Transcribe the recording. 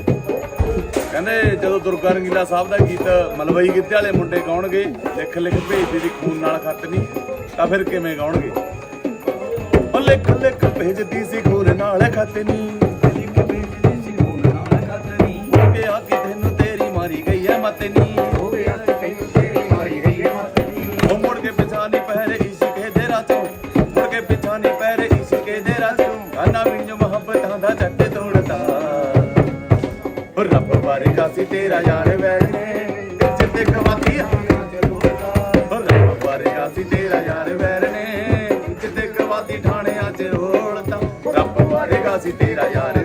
ਕਹਿੰਦੇ ਜਦੋਂ ਦੁਰਗਾ ਰੰਗੀਲਾ ਸਾਹਿਬ ਦਾ ਗੀਤ ਮਲਵਈ ਗਿੱਧੇ ਵਾਲੇ ਮੁੰਡੇ ਗਾਉਣਗੇ, ਲਿਖ ਲਿਖ ਭੇਜਦੀ ਦੀ ਖੂਨ ਨਾਲ ਖੱਤ ਨਹੀਂ ਤਾਂ ਫਿਰ ਕਿਵੇਂ ਗਾਉਣਗੇ? ਉਹ ਲਿਖ ਲਿਖ ਭੇਜਦੀ ਸੀ ਖੂਨ ਨਾਲ ਖੱਤ ਨਹੀਂ ਹੋ ਗਿਆ ਕਿ ਤੈਨੂੰ ਤੇਰੀ ਮਾਰੀ ਗਈ ਐ ਮਤ ਨਹੀਂ ਉਹ ਮੁੜ ਕੇ ਪਿਛਾ ਨਹੀਂ ਪਹਿਰੇ ਇਸ਼ਕੇ ਦੇ ਰਾਚੋਂ ਮੁੜ ਕੇ ਪਿਛਾ ਪਹਿਰੇ ਇਸ਼ਕੇ ਦੇ ਰਾਚੋਂ ਗਾਨਾ ਵੀ ਜੋ ਮੁਹੱਬਤਾਂ ਦਾ ਜੱਟ ਉਹ ਰੱਬ ਬਾਰੇ ਕਾਸੀ ਤੇਰਾ ਯਾਰ ਵੈਣੇ ਜਿੱਤੇ ਕਵਾਤੀ ਉਹ ਰੱਬ ਬਾਰੇ ਕਾਸੀ ਤੇਰਾ ਯਾਰ ਵੈਣੇ ਜਿੱਤੇ ਕਵਾਤੀ ਠਾਣਿਆਂ ਚ ਰੋਲਦਾ ਰੱਬ ਬਾਰੇ ਕਾਸੀ ਤੇਰਾ ਯਾਰ